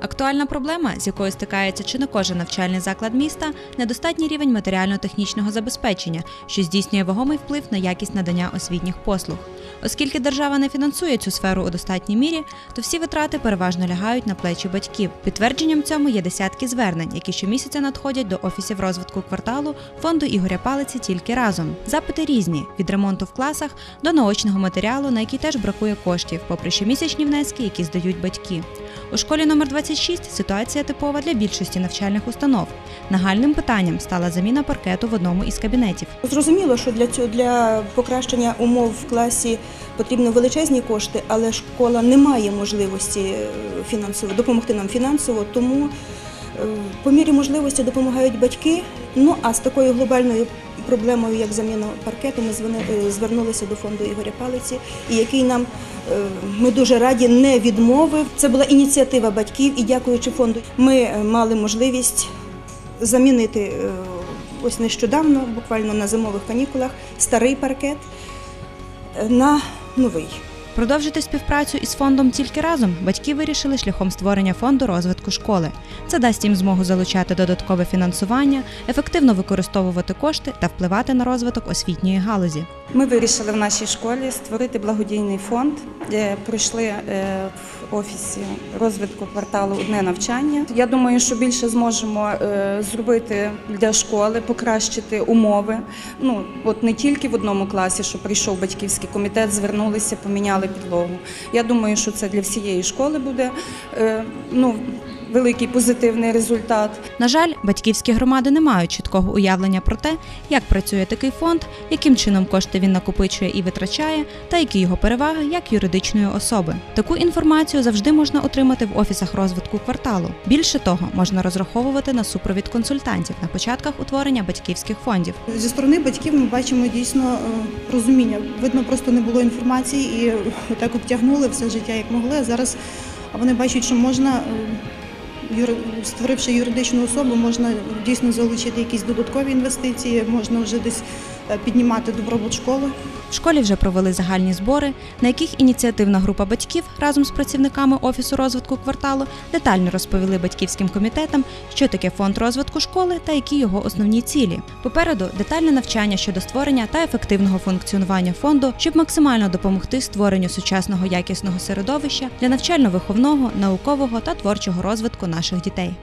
Актуальна проблема, з якою стикається чи не кожен навчальний заклад міста, недостатній рівень матеріально-технічного забезпечення, що здійснює вагомий вплив на якість надання освітніх послуг. Оскільки держава не фінансує цю сферу у достатній мірі, то всі витрати переважно лягають на плечі батьків. Підтвердженням цьому є десятки звернень, які щомісяця надходять до офісів розвитку кварталу фонду Ігоря Палиці тільки разом. Запити різні від ремонту в класах до наочного матеріалу, на який теж бракує коштів, попри щомісячні внески, які здають батьки. У школі номер 26 ситуація типова для більшості навчальних установ. Нагальним питанням стала заміна паркету в одному із кабінетів. Зрозуміло, що для цього для покращення умов в класі потрібно величезні кошти, але школа не має можливості е, фінансово допомогти нам фінансово, тому е, по мірі можливості допомагають батьки. Ну а з такою глобальною проблемою, як заміна паркету, ми е, звернулися до фонду Ігоря Палиці, який нам ми дуже раді не відмовив. Це була ініціатива батьків, і дякуючи фонду, ми мали можливість замінити ось нещодавно, буквально на зимових канікулах, старий паркет на новий. Продовжити співпрацю із фондом тільки разом батьки вирішили шляхом створення фонду розвитку школи. Це дасть їм змогу залучати додаткове фінансування, ефективно використовувати кошти та впливати на розвиток освітньої галузі. Ми вирішили в нашій школі створити благодійний фонд, де пройшли е, в офісі розвитку кварталу одне навчання. Я думаю, що більше зможемо е, зробити для школи, покращити умови. Ну от не тільки в одному класі, що прийшов батьківський комітет, звернулися, поміняли підлогу. Я думаю, що це для всієї школи буде е, ну, великий позитивний результат. На жаль, батьківські громади не мають чіткого уявлення про те, як працює такий фонд, яким чином кошти він накопичує і витрачає, та які його переваги як юридичної особи. Таку інформацію завжди можна отримати в офісах розвитку кварталу. Більше того, можна розраховувати на супровід консультантів на початках утворення батьківських фондів. Зі сторони батьків ми бачимо дійсно е, розуміння. Видно, просто не було інформації і так обтягнули все життя як могли. А зараз вони бачать, що можна, е, створивши юридичну особу, можна дійсно залучити якісь додаткові інвестиції, можна вже десь піднімати добробут школи. В школі вже провели загальні збори, на яких ініціативна група батьків разом з працівниками офісу розвитку кварталу детально розповіли батьківським комітетам, що таке фонд розвитку школи та які його основні цілі. Попереду детальне навчання щодо створення та ефективного функціонування фонду, щоб максимально допомогти створенню сучасного якісного середовища для навчально-виховного, наукового та творчого розвитку наших дітей.